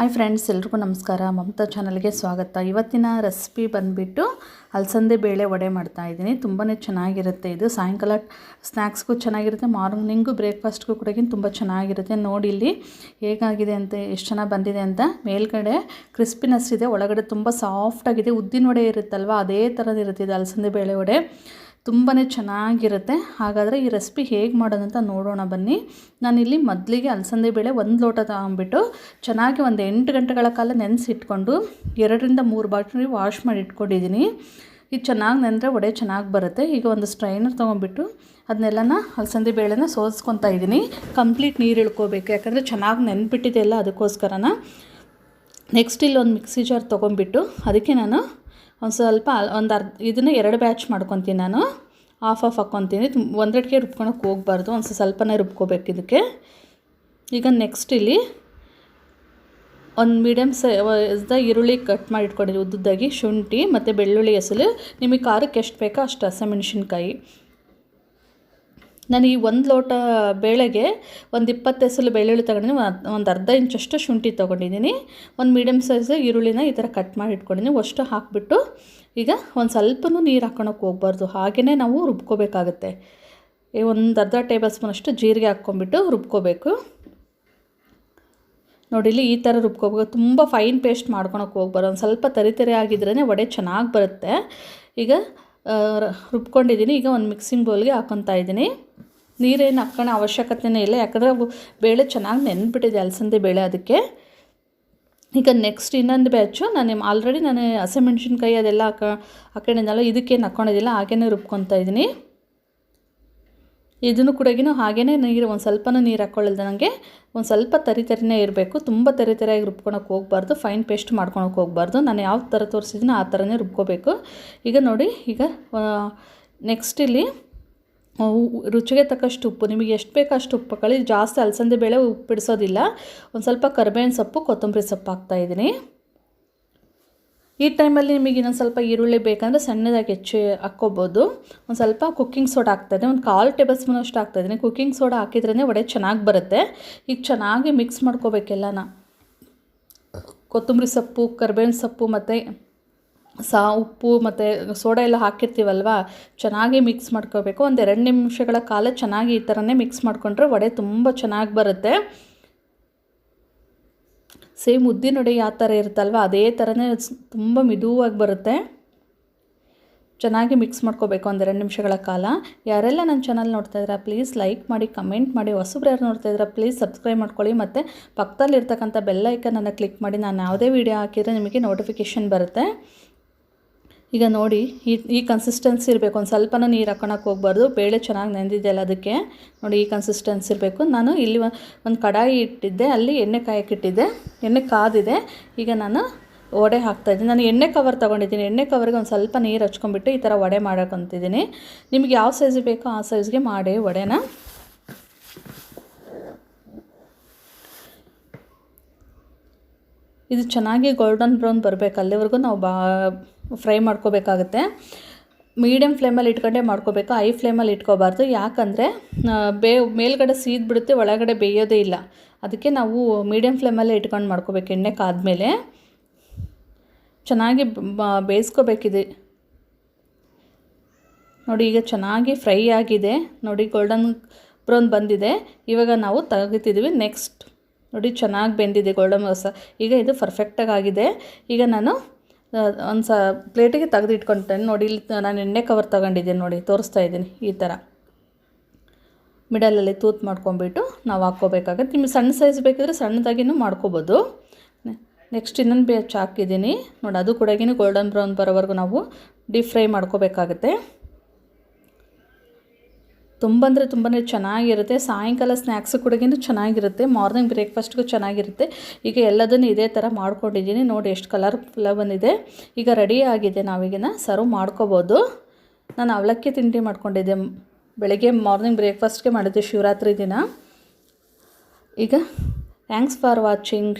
Hi friends, ಎಲ್ರಿಗೂ ನಮಸ್ಕಾರ. ಮಮತಾ ಚಾನಲ್ಗೆ ಸ್ವಾಗತ. ಇವತ್ತಿನ ರೆಸಿಪಿ ಬಂದುಬಿಟ್ಟು ಅಲಸಂದೆ ಬೇಳೆ ವಡೆ ಮಾಡ್ತಾ ಇದ್ದೀನಿ. ತುಂಬಾ ಚೆನ್ನಾಗಿರುತ್ತೆ ಇದು. ಸಾಯಂಕಾಲ ಸ್ನ್ಯಾಕ್ಸ್ಗೂ ಚೆನ್ನಾಗಿರುತ್ತೆ ಮಾರ್ನಿಂಗು ಬ್ರೇಕ್ಫಾಸ್ಟ್ಗೂ ಕೂಡ ತುಂಬ ಚೆನ್ನಾಗಿರುತ್ತೆ. ನೋಡಿ ಇಲ್ಲಿ ಹೇಗಾಗಿದೆ ಅಂತ, ಎಷ್ಟು ಚೆನ್ನಾಗಿ ಬಂದಿದೆ ಅಂತ. ಮೇಲ್ಗಡೆ ಕ್ರಿಸ್ಪಿನೆಸ್ ಇದೆ, ಒಳಗಡೆ ತುಂಬ ಸಾಫ್ಟಾಗಿದೆ ಉದ್ದಿನ ವಡೆ ಇರುತ್ತಲ್ವ, ಅದೇ ಥರದಿರುತ್ತೆ ಇದು ಅಲಸಂದೆ ಬೇಳೆ ವಡೆ. ತುಂಬಾ ಚೆನ್ನಾಗಿರುತ್ತೆ. ಹಾಗಾದರೆ ಈ ರೆಸಿಪಿ ಹೇಗೆ ಮಾಡೋದಂತ ನೋಡೋಣ ಬನ್ನಿ. ನಾನಿಲ್ಲಿ ಮೊದಲಿಗೆ ಅಲಸಂದೆ ಬೇಳೆ ಒಂದು ಲೋಟ ತಗೊಂಬಿಟ್ಟು ಚೆನ್ನಾಗಿ ಒಂದು ಎಂಟು ಗಂಟೆಗಳ ಕಾಲ ನೆನೆಸಿಟ್ಕೊಂಡು ಎರಡರಿಂದ ಮೂರು ಬಾಟ್ಲಿ ವಾಶ್ ಮಾಡಿ ಇಟ್ಕೊಂಡಿದ್ದೀನಿ. ಇದು ಚೆನ್ನಾಗಿ ನೆನೆದ್ರೆ ವಡೆ ಚೆನ್ನಾಗಿ ಬರುತ್ತೆ. ಈಗ ಒಂದು ಸ್ಟ್ರೈನರ್ ತೊಗೊಂಬಿಟ್ಟು ಅದನ್ನೆಲ್ಲನ ಅಲಸಂದೆ ಬೇಳೆನ ಸೋಸ್ಕೊತಾ ಇದ್ದೀನಿ. ಕಂಪ್ಲೀಟ್ ನೀರು ಇಳ್ಕೋಬೇಕು. ಯಾಕಂದರೆ ಚೆನ್ನಾಗಿ ನೆನ್ಪಿಟ್ಟಿದೆಯಲ್ಲ ಅದಕ್ಕೋಸ್ಕರನ. ನೆಕ್ಸ್ಟ್ ಇಲ್ಲಿ ಒಂದು ಮಿಕ್ಸಿ ಜಾರ್ ತೊಗೊಂಬಿಟ್ಟು ಅದಕ್ಕೆ ನಾನು ಒಂದು ಸ್ವಲ್ಪ ಒಂದು ಅರ್ಧ ಇದನ್ನು ಎರಡು ಬ್ಯಾಚ್ ಮಾಡ್ಕೊತೀನಿ ನಾನು. ಆಫ್ ಆಫ್ ಹಾಕ್ಕೊತೀನಿ ಒಂದೆರಡಿಗೆ ರುಬ್ಕೊಳಕ್ಕೆ ಹೋಗ್ಬಾರ್ದು. ಒಂದು ಸ್ವಲ್ಪನೇ ರುಬ್ಕೋಬೇಕು ಇದಕ್ಕೆ. ಈಗ ನೆಕ್ಸ್ಟ್ ಇಲ್ಲಿ ಒಂದು ಮೀಡಿಯಮ್ ಸೈಜ್ದ ಈರುಳ್ಳಿ ಕಟ್ ಮಾಡಿ ಇಟ್ಕೊಂಡಿದ್ದೀವಿ ಉದ್ದುದ್ದಾಗಿ ಶುಂಠಿ ಮತ್ತು ಬೆಳ್ಳುಳ್ಳಿ ಹೆಸಲು ನಿಮಗೆ ಖಾರಕ್ಕೆ ಎಷ್ಟು ಬೇಕೋ ಅಷ್ಟು ಹಸಿಮೆಣ್ಸಿನ್ಕಾಯಿ. ನಾನು ಈ ಒಂದು ಲೋಟ ಬೇಳೆಗೆ ಒಂದು ಇಪ್ಪತ್ತು ಎಸಲು ಬೆಳ್ಳುಳ್ಳಿ ತಗೊಂಡಿದ್ದೀನಿ ಒಂದು ಅರ್ಧ ಇಂಚಷ್ಟು ಶುಂಠಿ ತೊಗೊಂಡಿದ್ದೀನಿ ಒಂದು ಮೀಡಿಯಮ್ ಸೈಜ್ ಈರುಳ್ಳಿನ ಈ ಥರ ಕಟ್ ಮಾಡಿ ಇಟ್ಕೊಂಡಿದ್ದೀನಿ ಅಷ್ಟು ಹಾಕಿಬಿಟ್ಟು ಈಗ ಒಂದು ಸ್ವಲ್ಪನೂ ನೀರು ಹಾಕೊಳಕ್ಕೆ ಹೋಗ್ಬಾರ್ದು. ಹಾಗೆಯೇ ನಾವು ರುಬ್ಕೋಬೇಕಾಗುತ್ತೆ. ಒಂದು ಅರ್ಧ ಟೇಬಲ್ ಸ್ಪೂನಷ್ಟು ಜೀರಿಗೆ ಹಾಕ್ಕೊಂಬಿಟ್ಟು ರುಬ್ಕೋಬೇಕು. ನೋಡಿಲಿ ಈ ಥರ ರುಬ್ಕೋಬೇಕು. ತುಂಬ ಫೈನ್ ಪೇಸ್ಟ್ ಮಾಡ್ಕೊಳಕ್ಕೆ ಹೋಗ್ಬಾರ್ದು. ಒಂದು ಸ್ವಲ್ಪ ತರಿ ತರಿ ಆಗಿದ್ರೇ ವಡೆ ಚೆನ್ನಾಗಿ ಬರುತ್ತೆ. ಈಗ ರುಬ್ಕೊಂಡಿದ್ದೀನಿ. ಈಗ ಒಂದು ಮಿಕ್ಸಿಂಗ್ ಬೌಲ್ಗೆ ಹಾಕೊತಾ ಇದ್ದೀನಿ. ನೀರೇನು ಹಾಕೋಣ ಅವಶ್ಯಕತೆಯೇ ಇಲ್ಲ. ಯಾಕಂದರೆ ಬೇಳೆ ಚೆನ್ನಾಗಿ ನೆನ್ಬಿಟ್ಟಿದೆ ಅಲಸಂದೆ ಬೇಳೆ ಅದಕ್ಕೆ. ಈಗ ನೆಕ್ಸ್ಟ್ ಇನ್ನೊಂದು ಬ್ಯಾಚು ನಾನು ಆಲ್ರೆಡಿ ನಾನು ಹಸಿಮೆಣ್ಸಿನ್ಕಾಯಿ ಅದೆಲ್ಲ ಹಾಕ ಹಾಕೊಂಡಿದ್ದಲ್ಲ ಇದಕ್ಕೇನು ಹಾಕ್ಕೊಂಡಿದ್ದಿಲ್ಲ ಹಾಗೇ ರುಬ್ಕೊತಾ ಇದ್ದೀನಿ. ಇದನ್ನು ಕೂಡ ಹಾಗೇ ನೀರು, ಒಂದು ಸ್ವಲ್ಪನೂ ನೀರು ಹಾಕ್ಕೊಳ್ಳಿಲ್ದೆ ನನಗೆ ಒಂದು ಸ್ವಲ್ಪ ತರಿ ತರಿನೇ ಇರಬೇಕು. ತುಂಬ ತರಿ ತರಿಯಾಗಿ ರುಬ್ಕೊಳಕ್ಕೆ ಹೋಗ್ಬಾರ್ದು ಫೈನ್ ಪೇಸ್ಟ್ ಮಾಡ್ಕೊಳಕ್ಕೆ ಹೋಗ್ಬಾರ್ದು. ನಾನು ಯಾವ ಥರ ತೋರಿಸಿದ್ದೀನಿ ಆ ಥರನೇ ರುಬ್ಕೋಬೇಕು. ಈಗ ನೋಡಿ, ಈಗ ನೆಕ್ಸ್ಟ್ ಇಲ್ಲಿ ರುಚಿಗೆ ತಕ್ಕಷ್ಟು ಉಪ್ಪು, ನಿಮಗೆ ಎಷ್ಟು ಬೇಕೋ ಅಷ್ಟು ಉಪ್ಪು ಹಾಕೊಳ್ಳಿ. ಜಾಸ್ತಿ ಅಲಸಂದೆ ಬೇಳೆ ಉಪ್ಪು ಬಿಡಿಸೋದಿಲ್ಲ ಒಂದು ಸ್ವಲ್ಪ ಕರ್ಬೇವಿನ ಸೊಪ್ಪು, ಕೊತ್ತಂಬರಿ ಸೊಪ್ಪು ಹಾಕ್ತಾಯಿದ್ದೀನಿ ಈ ಟೈಮಲ್ಲಿ ನಿಮಗೆ ಇನ್ನೊಂದು ಸ್ವಲ್ಪ ಈರುಳ್ಳಿ ಬೇಕಂದರೆ ಸಣ್ಣದಾಗಿ ಹೆಚ್ಚು ಹಾಕ್ಕೋಬೋದು. ಒಂದು ಸ್ವಲ್ಪ ಕುಕ್ಕಿಂಗ್ ಸೋಡಾ ಹಾಕ್ತಾಯಿದ್ದೆ ಒಂದು ಕಾಲು ಟೇಬಲ್ ಸ್ಪೂನ್ ಅಷ್ಟು ಹಾಕ್ತಾಯಿದ್ದೀನಿ ಕುಕ್ಕಿಂಗ್ ಸೋಡಾ ಹಾಕಿದ್ರೇ ವಡೆ ಚೆನ್ನಾಗಿ ಬರುತ್ತೆ. ಈಗ ಚೆನ್ನಾಗಿ ಮಿಕ್ಸ್ ಮಾಡ್ಕೋಬೇಕೆಲ್ಲನ ಕೊತ್ತಂಬರಿ ಸೊಪ್ಪು, ಕರ್ಬೇವಿನ ಸೊಪ್ಪು ಮತ್ತು ಸಾ, ಉಪ್ಪು ಮತ್ತು ಸೋಡಾ ಎಲ್ಲ ಹಾಕಿರ್ತೀವಲ್ವ? ಚೆನ್ನಾಗಿ ಮಿಕ್ಸ್ ಮಾಡ್ಕೋಬೇಕು. ಒಂದು ಎರಡು ನಿಮಿಷಗಳ ಕಾಲ ಚೆನ್ನಾಗಿ ಈ ಥರನೇ ಮಿಕ್ಸ್ ಮಾಡಿಕೊಂಡ್ರೆ ವಡೆ ತುಂಬ ಚೆನ್ನಾಗಿ ಬರುತ್ತೆ. ಸೇಮ್ ಉದ್ದಿನ ವಡೆ ಯಾವ ಥರ ಇರುತ್ತಲ್ವ ಅದೇ ಥರನೇ ತುಂಬ ಮಿದುವಾಗಿ ಬರುತ್ತೆ. ಚೆನ್ನಾಗಿ ಮಿಕ್ಸ್ ಮಾಡ್ಕೋಬೇಕು ಒಂದೆರಡು ನಿಮಿಷಗಳ ಕಾಲ. ಯಾರೆಲ್ಲ ನನ್ನ ಚಾನಲ್ ನೋಡ್ತಾ ಇದ್ದೀರಾ, ಪ್ಲೀಸ್ ಲೈಕ್ ಮಾಡಿ, ಕಮೆಂಟ್ ಮಾಡಿ. ಹೊಸಬ್ರು ಯಾರು ನೋಡ್ತಾ ಇದ್ದೀರಾ, ಪ್ಲೀಸ್ ಸಬ್ಸ್ಕ್ರೈಬ್ ಮಾಡ್ಕೊಳ್ಳಿ. ಮತ್ತು ಪಕ್ಕದಲ್ಲಿರ್ತಕ್ಕಂಥ ಬೆಲ್ಲೈಕನನ್ನು ಕ್ಲಿಕ್ ಮಾಡಿ. ನಾನು ಯಾವುದೇ ವೀಡಿಯೋ ಹಾಕಿದರೆ ನಿಮಗೆ ನೋಟಿಫಿಕೇಷನ್ ಬರುತ್ತೆ. ಈಗ ನೋಡಿ, ಈ ಈ ಕನ್ಸಿಸ್ಟೆನ್ಸಿ ಇರಬೇಕು. ಒಂದು ಸ್ವಲ್ಪನೂ ನೀರು ಹಾಕೊಳಕ್ಕೆ ಹೋಗ್ಬಾರ್ದು. ಬೇಳೆ ಚೆನ್ನಾಗಿ ನೆಂದಿದೆಯಲ್ಲ ಅದಕ್ಕೆ. ನೋಡಿ, ಈ ಕನ್ಸಿಸ್ಟೆನ್ಸಿ ಇರಬೇಕು. ನಾನು ಇಲ್ಲಿ ಒಂದು ಕಡಾಯಿ ಇಟ್ಟಿದ್ದೆ. ಅಲ್ಲಿ ಎಣ್ಣೆ ಕಾಯಕ್ಕಿಟ್ಟಿದ್ದೆ. ಎಣ್ಣೆ ಕಾದಿದೆ. ಈಗ ನಾನು ವಡೆ ಹಾಕ್ತಾಯಿದ್ದೀನಿ ನಾನು ಎಣ್ಣೆ ಕವರ್ ತೊಗೊಂಡಿದ್ದೀನಿ. ಎಣ್ಣೆ ಕವರ್ಗೆ ಒಂದು ಸ್ವಲ್ಪ ನೀರು ಹಚ್ಕೊಂಡ್ಬಿಟ್ಟು ಈ ಥರ ವಡೆ ಮಾಡೋಕ್ಕಂತಿದ್ದೀನಿ ನಿಮ್ಗೆ ಯಾವ ಸೈಜ್ ಬೇಕೋ ಆ ಸೈಜ್ಗೆ ಮಾಡಿ ವಡೆನ. ಇದು ಚೆನ್ನಾಗಿ ಗೋಲ್ಡನ್ ಬ್ರೌನ್ ಬರಬೇಕು. ಅಲ್ಲಿವರೆಗೂ ನಾವು ಬಾ ಫ್ರೈ ಮಾಡ್ಕೋಬೇಕಾಗುತ್ತೆ. ಮೀಡಿಯಮ್ ಫ್ಲೇಮಲ್ಲಿ ಇಟ್ಕೊಂಡೇ ಮಾಡ್ಕೋಬೇಕು. ಹೈ ಫ್ಲೇಮಲ್ಲಿ ಇಟ್ಕೋಬಾರ್ದು. ಯಾಕಂದರೆ ಬೇ, ಮೇಲ್ಗಡೆ ಸೀದ್ ಬಿಡುತ್ತೆ, ಒಳಗಡೆ ಬೇಯೋದೇ ಇಲ್ಲ. ಅದಕ್ಕೆ ನಾವು ಮೀಡಿಯಮ್ ಫ್ಲೇಮಲ್ಲೇ ಇಟ್ಕೊಂಡು ಮಾಡ್ಕೋಬೇಕು ಎಣ್ಣೆ ಕಾದ್ಮೇಲೆ. ಚೆನ್ನಾಗಿ ಬೇಯಿಸ್ಕೋಬೇಕಿದೆ. ನೋಡಿ, ಈಗ ಚೆನ್ನಾಗಿ ಫ್ರೈ ಆಗಿದೆ. ನೋಡಿ ಗೋಲ್ಡನ್ ಬ್ರೌನ್ ಬಂದಿದೆ. ಇವಾಗ ನಾವು ತೆಗಿತಿದ್ದೀವಿ ನೆಕ್ಸ್ಟ್ ನೋಡಿ, ಚೆನ್ನಾಗಿ ಬೆಂದಿದೆ ಗೋಲ್ಡನ್ ಮಸ ಈಗ ಇದು ಪರ್ಫೆಕ್ಟಾಗಿ ಆಗಿದೆ. ಈಗ ನಾನು ಒಂದು ಸ ಪ್ಲೇಟಿಗೆ ತೆಗೆದು ನೋಡಿ, ಇಲ್ಲಿ ನಾನು ಎಣ್ಣೆ ಕವರ್ ತಗೊಂಡಿದ್ದೀನಿ ನೋಡಿ, ತೋರಿಸ್ತಾ ಇದ್ದೀನಿ ಈ ಥರ ಮಿಡಲಲ್ಲಿ ತೂತು ಮಾಡ್ಕೊಂಬಿಟ್ಟು ನಾವು ಹಾಕ್ಕೋಬೇಕಾಗತ್ತೆ. ನಿಮ್ಗೆ ಸಣ್ಣ ಸೈಜ್ ಬೇಕಿದ್ರೆ ಸಣ್ಣದಾಗಿನೂ ಮಾಡ್ಕೋಬೋದು. ನೆಕ್ಸ್ಟ್ ಇನ್ನೊಂದು ಬೇಚ್ ಹಾಕಿದ್ದೀನಿ. ನೋಡಿ, ಅದು ಕೂಡ ಗೋಲ್ಡನ್ ಬ್ರೌನ್ ಬರೋವರೆಗೂ ನಾವು ಡೀಪ್ ಫ್ರೈ ಮಾಡ್ಕೋಬೇಕಾಗತ್ತೆ. ತುಂಬ ಅಂದರೆ ತುಂಬಾ ಚೆನ್ನಾಗಿರುತ್ತೆ. ಸಾಯಂಕಾಲ ಸ್ನ್ಯಾಕ್ಸ್ ಕೂಡ ಚೆನ್ನಾಗಿರುತ್ತೆ. ಮಾರ್ನಿಂಗ್ ಬ್ರೇಕ್ಫಾಸ್ಟ್ಗೂ ಚೆನ್ನಾಗಿರುತ್ತೆ. ಈಗ ಎಲ್ಲದನ್ನು ಇದೇ ಥರ ಮಾಡ್ಕೊಂಡಿದ್ದೀನಿ. ನೋಡಿ ಎಷ್ಟು ಕಲರ್ ಬಂದಿದೆ. ಈಗ ರೆಡಿ ಆಗಿದೆ ನಾವೀಗಿನ. ಸರ್ವ್ ಮಾಡ್ಕೋಬೋದು. ನಾನು ಅವಲಕ್ಕಿ ತಿಂಡಿ ಮಾಡ್ಕೊಂಡಿದ್ದೆ. ಬೆಳಗ್ಗೆ ಮಾರ್ನಿಂಗ್ ಬ್ರೇಕ್ಫಾಸ್ಟ್ಗೆ ಮಾಡಿದ್ದೆ ಶಿವರಾತ್ರಿ ದಿನ. ಈಗ ಥ್ಯಾಂಕ್ಸ್ ಫಾರ್ ವಾಚಿಂಗ್